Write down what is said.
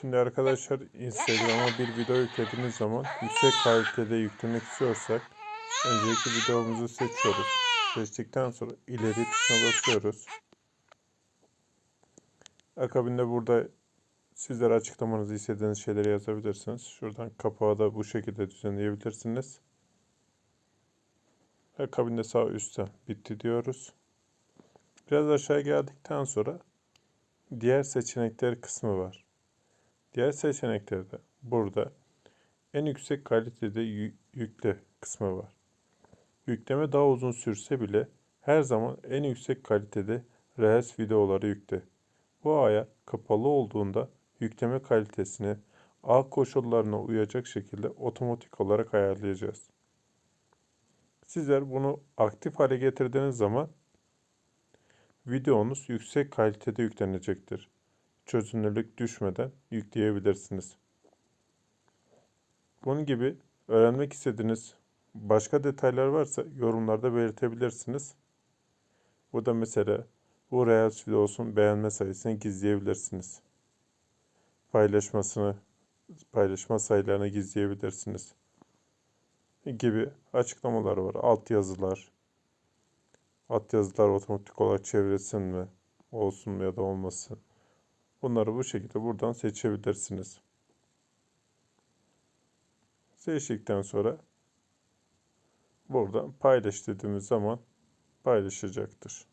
Şimdi arkadaşlar Instagram'a bir video yüklediğimiz zaman yüksek kalitede yüklemek istiyorsak öncelikle videomuzu seçiyoruz. Seçtikten sonra ileri tuşuna basıyoruz. Akabinde burada sizler açıklamanızı istediğiniz şeyleri yazabilirsiniz. Şuradan kapağı da bu şekilde düzenleyebilirsiniz. Akabinde sağ üstte bitti diyoruz. Biraz aşağı geldikten sonra diğer seçenekler kısmı var. Diğer seçeneklerde burada en yüksek kalitede yü- yükle kısmı var. Yükleme daha uzun sürse bile her zaman en yüksek kalitede Reels videoları yükle. Bu ayar kapalı olduğunda yükleme kalitesini ağ koşullarına uyacak şekilde otomatik olarak ayarlayacağız. Sizler bunu aktif hale getirdiğiniz zaman videonuz yüksek kalitede yüklenecektir. Çözünürlük düşmeden yükleyebilirsiniz. Bunun gibi öğrenmek istediğiniz başka detaylar varsa yorumlarda belirtebilirsiniz. Bu da mesela bu Reels videosun beğenme sayısını gizleyebilirsiniz. Paylaşmasını, paylaşma sayılarını gizleyebilirsiniz. Gibi açıklamalar var. Alt yazılar. Alt yazılar otomatik olarak çevrilsin mi? Olsun mu ya da olmasın. Bunları bu şekilde buradan seçebilirsiniz. Seçtikten sonra buradan paylaş dediğimiz zaman paylaşacaktır.